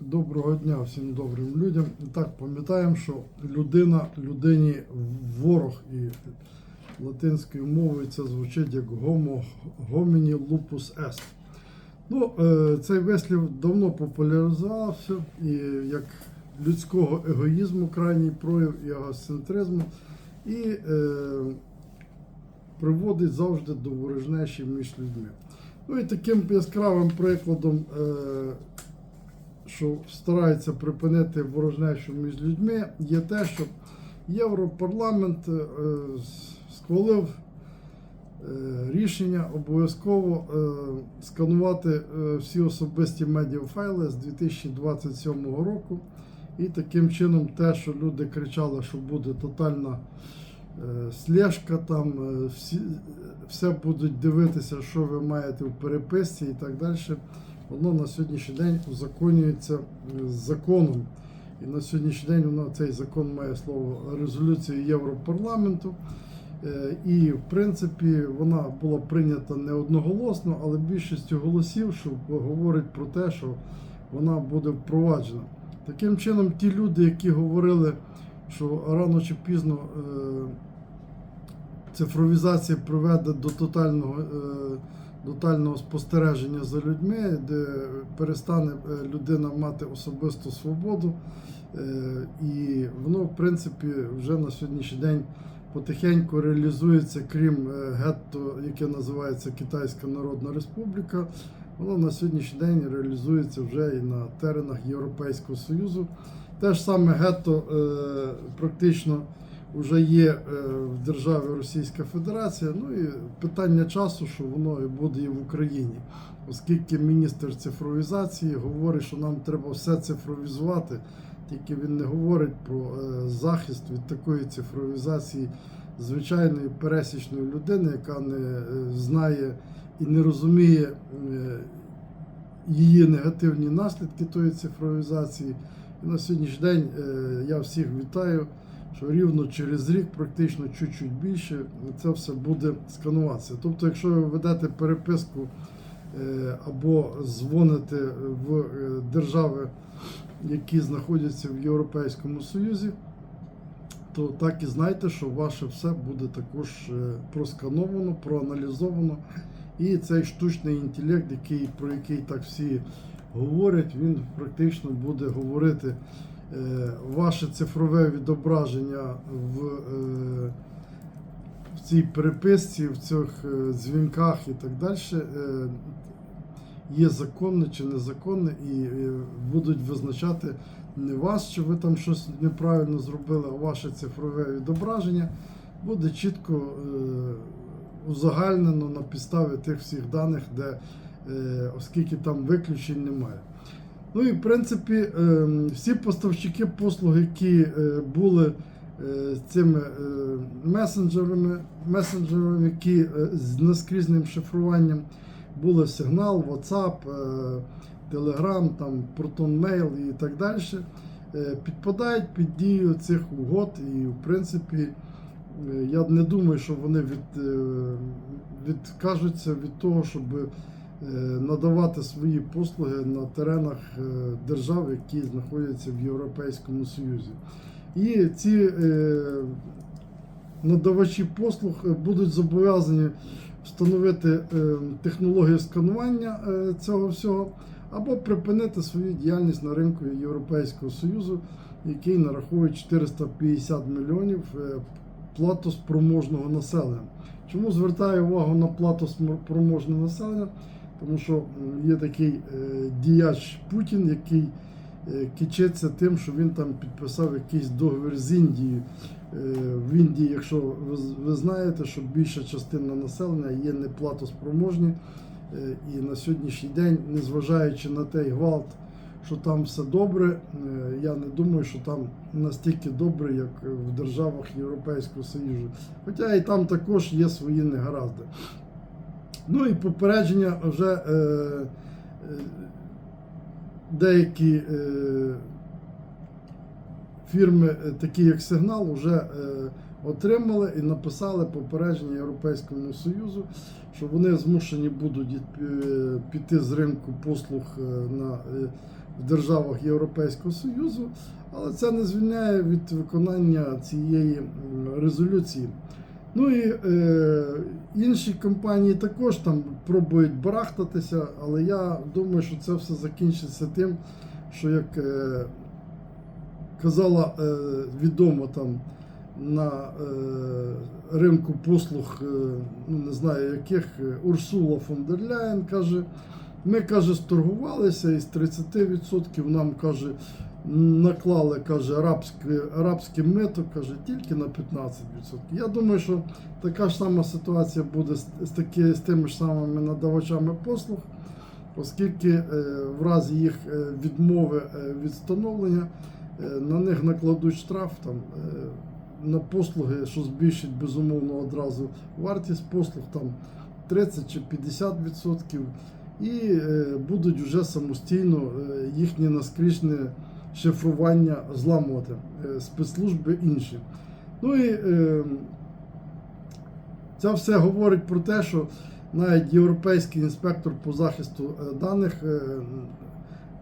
Доброго дня всім добрим людям. І так пам'ятаємо, що людина людині ворог і латинською мовою це звучить як homo homini lupus est. Ну, е, цей вислів давно популяризувався і як людського егоїзму, крайній прояв і егоцентризму, і е, приводить завжди до ворожнечі між людьми. Ну і таким яскравим прикладом. Е, що старається припинити ворожнечу між людьми, є те, що Європарламент е, схвалив е, рішення обов'язково е, сканувати всі особисті медіафайли з 2027 року. І таким чином те, що люди кричали, що буде тотальна слежка, там всі, все будуть дивитися, що ви маєте в переписці і так далі воно на сьогоднішній день узаконюється е, законом. І на сьогоднішній день воно, цей закон має слово резолюцію Європарламенту. Е, І, в принципі, вона була прийнята не одноголосно, але більшістю голосів, що говорить про те, що вона буде впроваджена. Таким чином, ті люди, які говорили, що рано чи пізно е, цифровізація приведе до тотального. Тотального спостереження за людьми, де перестане е, людина мати особисту свободу. Е, І воно, в принципі, вже на сьогоднішній день потихеньку реалізується, крім е, гетто, яке називається Китайська Народна Республіка. Воно на сьогоднішній день реалізується вже і на теренах Європейського Союзу. Те ж саме гетто практично вже є е, в державі Російська Федерація. Ну і питання часу, що воно і буде і в Україні, оскільки міністр цифровізації говорить, що нам треба все цифровізувати, тільки він не говорить про е, захист від такої цифровізації звичайної пересічної людини, яка не е, знає і не розуміє її негативні наслідки тої цифровізації. І на сьогоднішній день я всіх вітаю що рівно через рік, практично чуть-чуть більше, це все буде скануватися. Тобто, якщо ви ведете переписку е, або дзвоните в е, держави, які знаходяться в Європейському Союзі, то так і знайте, що ваше все буде також е, проскановано, проаналізовано. І цей штучний інтелект, який, про який так всі говорять, він практично буде говорити. Е, ваше цифрове відображення в, е, в цій переписці, в цих е, дзвінках і так далі є законне чи незаконне, і будуть визначати не вас, що ви там щось неправильно зробили, а ваше цифрове відображення буде чітко узагальнено на підставі тих всіх даних, де оскільки там виключень немає. Ну і в принципі ем, всі поставщики послуг, які е, були е, цими е, месенджерами, месенджерами, які з наскрізним шифруванням були Signal, WhatsApp, Telegram, там, ProtonMail і так далі, підпадають під дію цих угод. І в принципі я не думаю, що вони від, відкажуться від того, щоб надавати свої послуги на теренах е, держав, які знаходяться в Європейському Союзі. І ці е, надавачі послуг будуть зобов'язані встановити технологію сканування цього всього або припинити свою діяльність на ринку Європейського Союзу, який нараховує 450 мільйонів платоспроможного населення. Чому звертаю увагу на платоспроможне населення? Тому що є такий е, діяч Путін, який е, кичиться тим, що він там підписав якийсь договір з Індією. Е, в Індії, якщо ви знаєте, що більша частина населення є неплатоспроможні. І на сьогоднішній день, незважаючи на той гвалт, що там все добре, я не думаю, що там настільки добре, як в державах Європейського Союзу. Хоча і там також є свої негаразди. Ну і попередження вже е, е, деякі е, фірми, е, такі як Сигнал, вже е, отримали і написали попередження Європейському Союзу, що вони змушені будуть е, піти з ринку послуг е, на в державах Європейського Союзу, але це не звільняє від виконання цієї резолюції. Ну і е, інші компанії також там пробують барахтатися, але я думаю, що це все закінчиться тим, що як е, казала е, відомо там на е, ринку послуг, е, ну не знаю яких, е, Урсула фон дер Ляєн каже, ми каже, сторгувалися із 30% нам каже, наклали каже, арабське, арабське мито, каже, тільки на 15%. Я думаю, що така ж сама ситуація буде з, таки, з тими ж самими надавачами послуг, оскільки е, в разі їх е, відмови е, від встановлення на них накладуть штраф там, на послуги, що збільшить безумовно одразу вартість послуг там 30 чи 50%, і е, будуть вже самостійно е, їхнє наскрізне шифрування зламувати е, спецслужби інші. Ну і е, це все говорить про те, що навіть європейський інспектор по захисту е, даних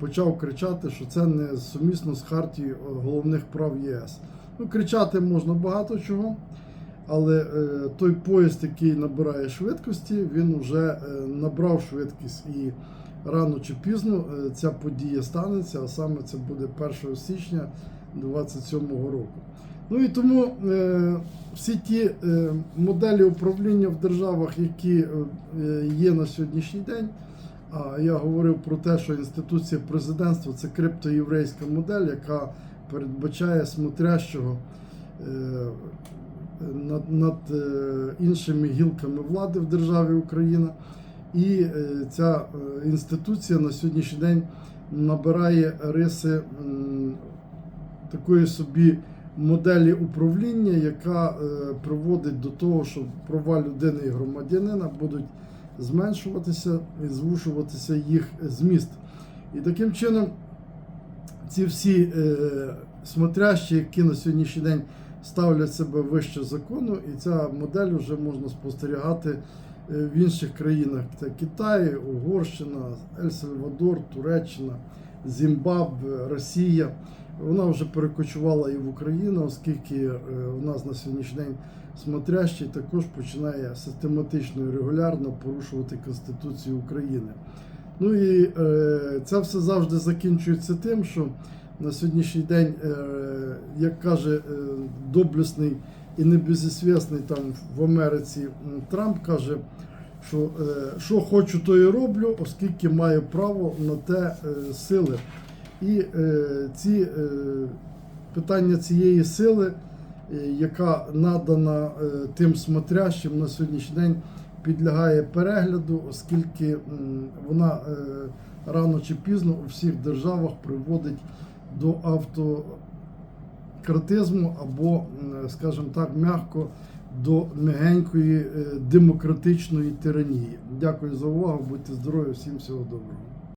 почав кричати, що це не сумісно з хартією головних прав ЄС. Ну, кричати можна багато чого, але той поїзд, який набирає швидкості, він вже набрав швидкість і рано чи пізно е, ця подія станеться, а саме це буде 1 січня 2027 року. Ну і тому е, всі ті е, моделі управління в державах, які є на сьогоднішній день. А я говорив про те, що інституція президентства це криптоєврейська модель, яка передбачає смотрящого над, над іншими гілками влади в державі Україна. І е, ця е, інституція на сьогоднішній день набирає риси такої собі моделі управління, яка е, приводить до того, що права людини і громадянина будуть зменшуватися і звушуватися їх зміст. І таким чином ці всі смотрящі, які на сьогоднішній день ставлять себе вище закону, і ця модель вже можна спостерігати в інших країнах: це Китай, Угорщина, Ель-Сальвадор, Туреччина, Зімбабве, Росія. Вона вже перекочувала і в Україну, оскільки е, у нас на сьогоднішній день смотрящий також починає систематично і регулярно порушувати Конституцію України. Ну і е, це все завжди закінчується тим, що на сьогоднішній день, е, як каже е, доблесний і небезізвісний там в Америці Трамп каже, що е, що хочу, то і роблю, оскільки маю право на те е, сили. І е, ці питання цієї сили, яка надана тим смотрящим на сьогоднішній день, підлягає перегляду, оскільки вона рано чи пізно у всіх державах приводить до автократизму або, скажімо так, м'яко до м'ягенької е, демократичної тиранії. Дякую за увагу, будьте здорові, всім всього доброго.